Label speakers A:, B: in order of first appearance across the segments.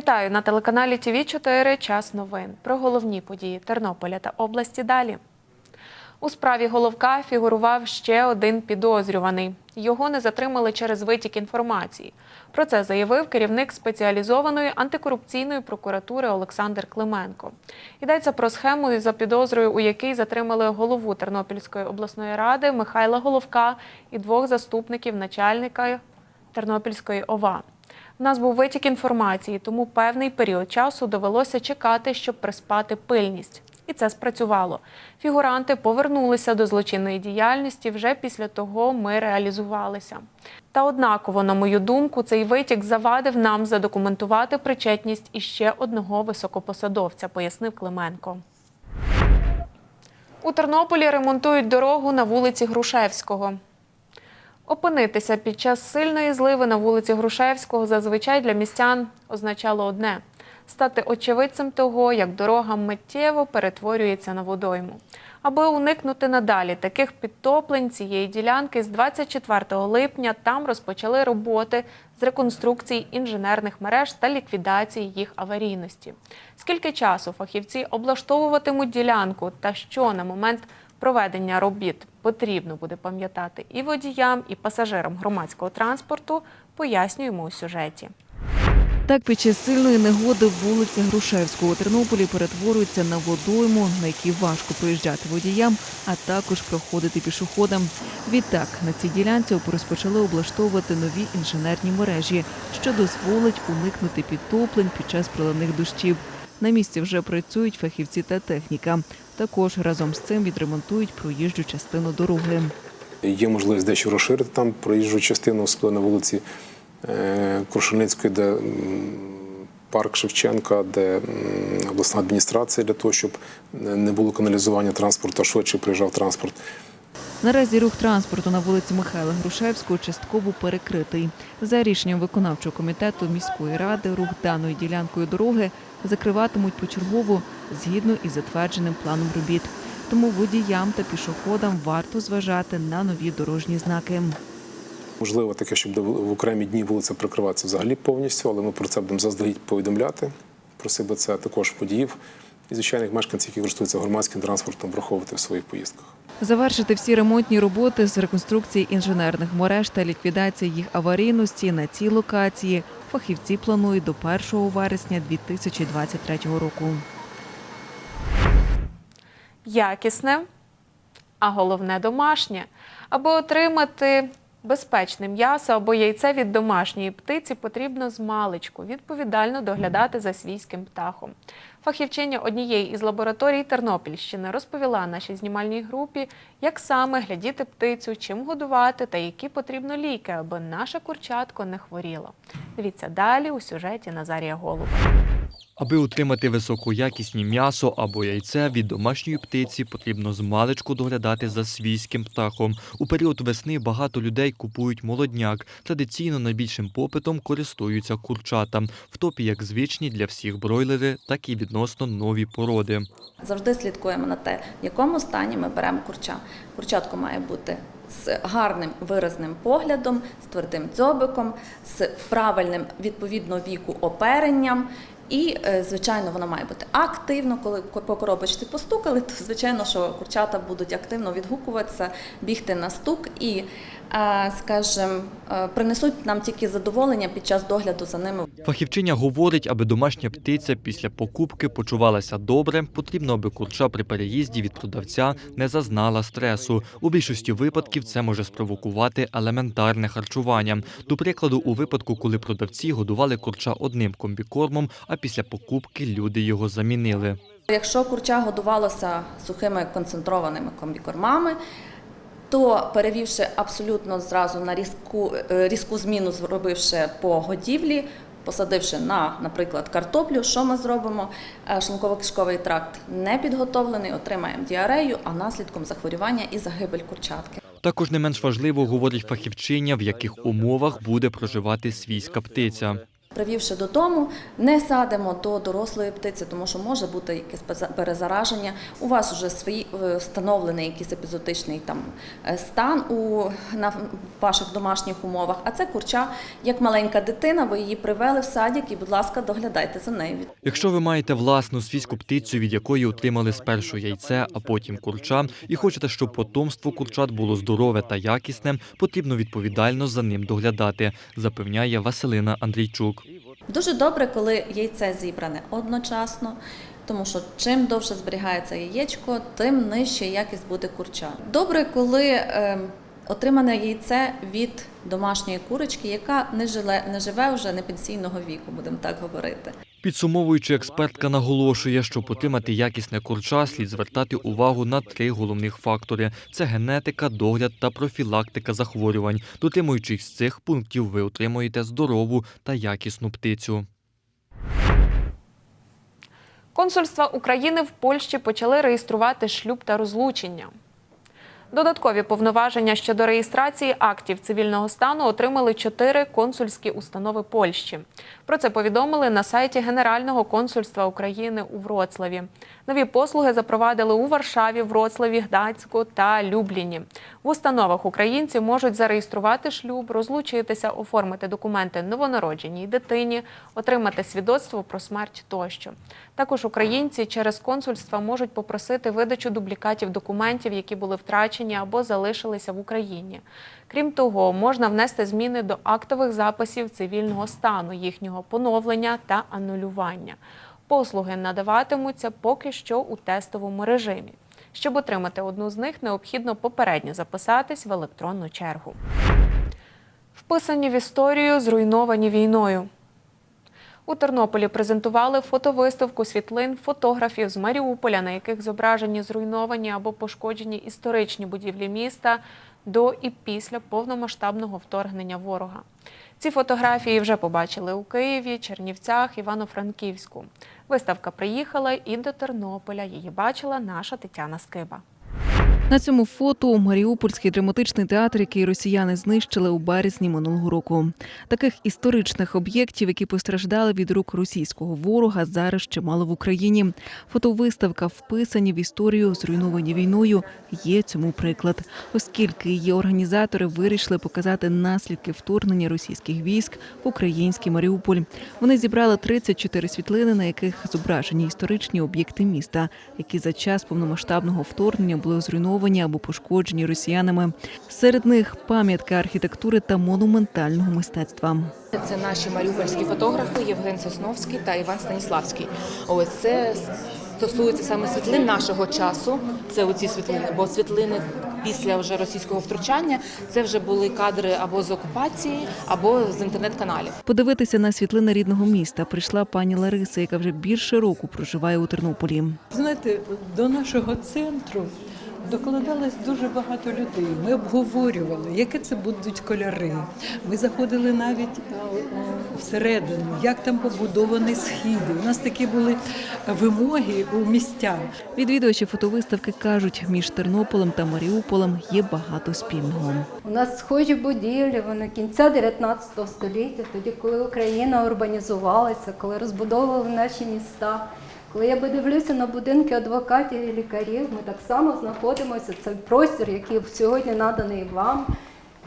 A: Вітаю на телеканалі ТВ 4 Час новин. Про головні події Тернополя та області далі. У справі Головка фігурував ще один підозрюваний. Його не затримали через витік інформації. Про це заявив керівник спеціалізованої антикорупційної прокуратури Олександр Клименко. Йдеться про схему за підозрою, у якій затримали голову Тернопільської обласної ради Михайла Головка і двох заступників начальника Тернопільської ОВА. У нас був витік інформації, тому певний період часу довелося чекати, щоб приспати пильність. І це спрацювало. Фігуранти повернулися до злочинної діяльності вже після того ми реалізувалися. Та однаково, на мою думку, цей витік завадив нам задокументувати причетність іще одного високопосадовця, пояснив Клименко. У Тернополі ремонтують дорогу на вулиці Грушевського. Опинитися під час сильної зливи на вулиці Грушевського зазвичай для містян означало одне стати очевидцем того, як дорога миттєво перетворюється на водойму. Аби уникнути надалі таких підтоплень цієї ділянки, з 24 липня там розпочали роботи з реконструкції інженерних мереж та ліквідації їх аварійності. Скільки часу фахівці облаштовуватимуть ділянку та що на момент проведення робіт потрібно буде пам'ятати і водіям, і пасажирам громадського транспорту, пояснюємо у сюжеті.
B: Так, під час сильної негоди вулиця Грушевського у Тернополі перетворюється на водойму, на якій важко проїжджати водіям, а також проходити пішоходам. Відтак на цій ділянці розпочали облаштовувати нові інженерні мережі, що дозволить уникнути підтоплень під час проливних дощів. На місці вже працюють фахівці та техніка. Також разом з цим відремонтують проїжджу частину дороги.
C: Є можливість дещо розширити там проїжджу частину, особливо на вулиці е, Крушельницької, де парк Шевченка, де обласна адміністрація для того, щоб не було каналізування транспорту, а швидше приїжджав транспорт.
B: Наразі рух транспорту на вулиці Михайла Грушевського частково перекритий. За рішенням виконавчого комітету міської ради рух даною ділянкою дороги закриватимуть почергово згідно із затвердженим планом робіт. Тому водіям та пішоходам варто зважати на нові дорожні знаки.
C: Можливо, таке, щоб в окремі дні вулиця прикриватися взагалі повністю, але ми про це будемо заздалегідь повідомляти. Просив би це також водіїв і звичайних мешканців, які користуються громадським транспортом, враховувати в своїх поїздках.
B: Завершити всі ремонтні роботи з реконструкції інженерних мереж та ліквідації їх аварійності на цій локації фахівці планують до 1 вересня 2023 року.
A: якісне, а головне домашнє. Аби отримати безпечне м'ясо або яйце від домашньої птиці, потрібно змалечку відповідально доглядати за свійським птахом. Фахівчиня однієї із лабораторій Тернопільщини розповіла нашій знімальній групі, як саме глядіти птицю, чим годувати та які потрібно ліки, аби наше курчатко не хворіло. Дивіться далі у сюжеті Назарія Голуба.
D: Аби отримати високоякісні м'ясо або яйце від домашньої птиці, потрібно змалечку доглядати за свійським птахом. У період весни багато людей купують молодняк. Традиційно найбільшим попитом користуються курчата. В топі як звичні для всіх бройлери, так і відносно нові породи.
E: Завжди слідкуємо на те, в якому стані ми беремо курча. Курчатко має бути з гарним виразним поглядом, з твердим дзьобиком, з правильним відповідно віку оперенням. І, е, звичайно, вона має бути активно. Коли по коробочці постукали, то звичайно, що курчата будуть активно відгукуватися, бігти на стук і, скажімо, е, принесуть нам тільки задоволення під час догляду за ними.
D: Фахівчиня говорить, аби домашня птиця після покупки почувалася добре, потрібно, аби курча при переїзді від продавця не зазнала стресу. У більшості випадків це може спровокувати елементарне харчування. До прикладу, у випадку, коли продавці годували курча одним комбікормом, а після покупки люди його замінили.
E: Якщо курча годувалося сухими концентрованими комбікормами, то перевівши абсолютно зразу на різку, е, різку зміну, зробивши по годівлі, посадивши на, наприклад, картоплю, що ми зробимо? Е, Шлунково-кишковий тракт не підготовлений, отримаємо діарею, а наслідком захворювання і загибель курчатки.
D: Також не менш важливо, говорить фахівчиня, в яких умовах буде проживати свійська птиця.
E: Привівши додому, не садимо до дорослої птиці, тому що може бути якесь перезараження. У вас вже свій е, встановлений якийсь епізотичний там е, стан у на ваших домашніх умовах. А це курча як маленька дитина. Ви її привели в садик і, будь ласка, доглядайте за нею.
D: Якщо ви маєте власну свійську птицю, від якої отримали спершу яйце, а потім курча, і хочете, щоб потомство курчат було здорове та якісне, потрібно відповідально за ним доглядати, запевняє Василина Андрійчук.
E: Дуже добре, коли яйце зібране одночасно, тому що чим довше зберігається яєчко, тим нижча якість буде курча. Добре, коли е, отримане яйце від домашньої курочки, яка не живе, не живе вже не пенсійного віку, будемо так говорити.
D: Підсумовуючи, експертка наголошує, що отримати якісне курча слід звертати увагу на три головних фактори: це генетика, догляд та профілактика захворювань. Дотримуючись цих пунктів, ви отримуєте здорову та якісну птицю.
A: Консульства України в Польщі почали реєструвати шлюб та розлучення. Додаткові повноваження щодо реєстрації актів цивільного стану отримали чотири консульські установи Польщі. Про це повідомили на сайті Генерального консульства України у Вроцлаві. Нові послуги запровадили у Варшаві, Вроцлаві, Гданську та Любліні. В установах українці можуть зареєструвати шлюб, розлучитися, оформити документи новонародженій дитині, отримати свідоцтво про смерть тощо. Також українці через консульства можуть попросити видачу дублікатів документів, які були втрачені або залишилися в Україні. Крім того, можна внести зміни до актових записів цивільного стану, їхнього поновлення та анулювання. Послуги надаватимуться поки що у тестовому режимі. Щоб отримати одну з них, необхідно попередньо записатись в електронну чергу. Вписані в історію, зруйновані війною. У Тернополі презентували фотовиставку світлин фотографів з Маріуполя, на яких зображені зруйновані або пошкоджені історичні будівлі міста до і після повномасштабного вторгнення ворога. Ці фотографії вже побачили у Києві, Чернівцях, Івано-Франківську. Виставка приїхала і до Тернополя. Її бачила наша Тетяна Скиба.
B: На цьому фото Маріупольський драматичний театр, який росіяни знищили у березні минулого року. Таких історичних об'єктів, які постраждали від рук російського ворога, зараз чимало в Україні. Фотовиставка, вписані в історію, зруйновані війною, є цьому приклад, оскільки її організатори вирішили показати наслідки вторгнення російських військ в український Маріуполь. Вони зібрали 34 світлини, на яких зображені історичні об'єкти міста, які за час повномасштабного вторгнення були зруйновані або пошкоджені росіянами. Серед них пам'ятки архітектури та монументального мистецтва.
F: Це наші маріупольські фотографи Євген Сосновський та Іван Станіславський. Ось це стосується саме світлин нашого часу. Це оці світлини, бо світлини після вже російського втручання це вже були кадри або з окупації, або з інтернет-каналів.
B: Подивитися на світлини рідного міста прийшла пані Лариса, яка вже більше року проживає у Тернополі.
G: Знаєте, до нашого центру докладалось дуже багато людей. Ми обговорювали, які це будуть кольори. Ми заходили навіть е, е, всередину, як там побудовані східи. У нас такі були вимоги у містян.
B: Відвідувачі фотовиставки кажуть, між Тернополем та Маріуполем є багато спільного.
H: У нас схожі будівлі, вони кінця 19 століття, тоді, коли Україна урбанізувалася, коли розбудовували наші міста. Коли я подивлюся на будинки адвокатів і лікарів, ми так само знаходимося. Це простір, який сьогодні наданий вам.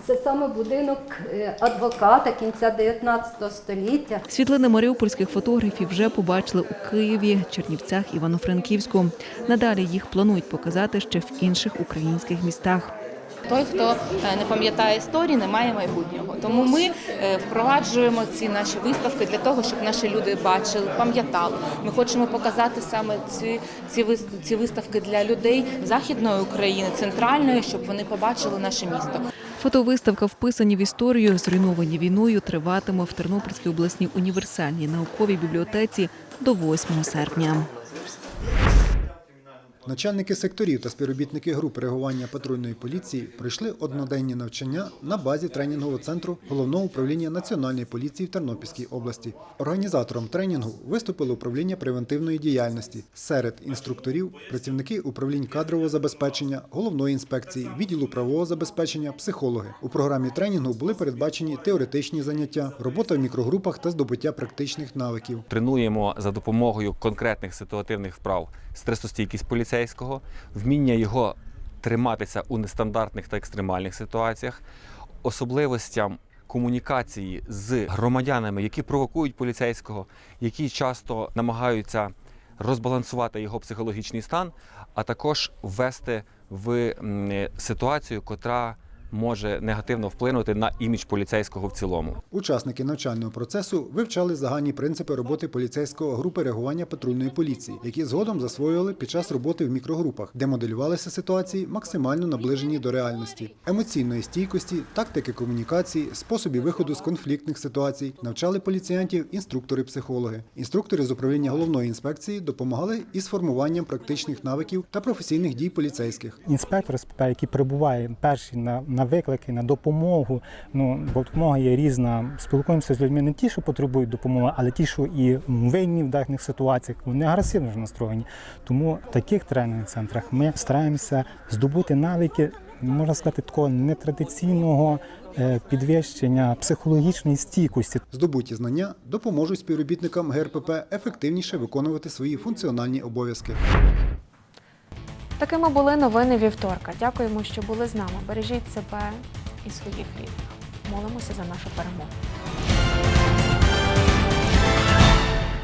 H: Це саме будинок е, адвоката кінця 19 століття.
B: Світлини маріупольських фотографів вже побачили у Києві, Чернівцях, Івано-Франківську. Надалі їх планують показати ще в інших українських містах.
F: Той, хто е, не пам'ятає історії, не має майбутнього. Тому ми е, впроваджуємо ці наші виставки для того, щоб наші люди бачили, пам'ятали. Ми хочемо показати саме ці, ці, виставки для людей західної України, центральної, щоб вони побачили наше місто.
B: Фотовиставка, вписані в історію, зруйновані війною, триватиме в Тернопільській обласній універсальній науковій бібліотеці до 8 серпня.
I: Начальники секторів та співробітники груп реагування патрульної поліції пройшли одноденні навчання на базі тренінгового центру головного управління Національної поліції в Тернопільській області. Організатором тренінгу виступило управління превентивної діяльності. Серед інструкторів працівники управлінь кадрового забезпечення, головної інспекції, відділу правового забезпечення, психологи. У програмі тренінгу були передбачені теоретичні заняття, робота в мікрогрупах та здобуття практичних навиків.
J: Тренуємо за допомогою конкретних ситуативних вправ стресостійкість поліцейського, вміння його триматися у нестандартних та екстремальних ситуаціях, особливостям комунікації з громадянами, які провокують поліцейського, які часто намагаються розбалансувати його психологічний стан, а також ввести в ситуацію, котра може негативно вплинути на імідж поліцейського в цілому.
I: Учасники навчального процесу вивчали загальні принципи роботи поліцейського групи реагування патрульної поліції, які згодом засвоювали під час роботи в мікрогрупах, де моделювалися ситуації максимально наближені до реальності, емоційної стійкості, тактики комунікації, способів виходу з конфліктних ситуацій. Навчали поліціянтів інструктори-психологи. Інструктори з управління головної інспекції допомагали із формуванням практичних навиків та професійних дій поліцейських.
K: інспектор СПП, який прибуває перший на, на виклики, на допомогу. Ну, бо допомога є різна. Спілкуємося з людьми не ті, що потребують допомоги, але ті, що і винні в даних ситуаціях, вони агресивно ж настроєні. Тому в таких тренінг центрах ми стараємося здобути навики, можна сказати, такого нетрадиційного е, підвищення психологічної стійкості.
I: Здобуті знання допоможуть співробітникам ГРПП ефективніше виконувати свої функціональні обов'язки.
A: Такими були новини вівторка. Дякуємо, що були з нами. Бережіть себе і своїх рідних. Молимося за нашу перемогу.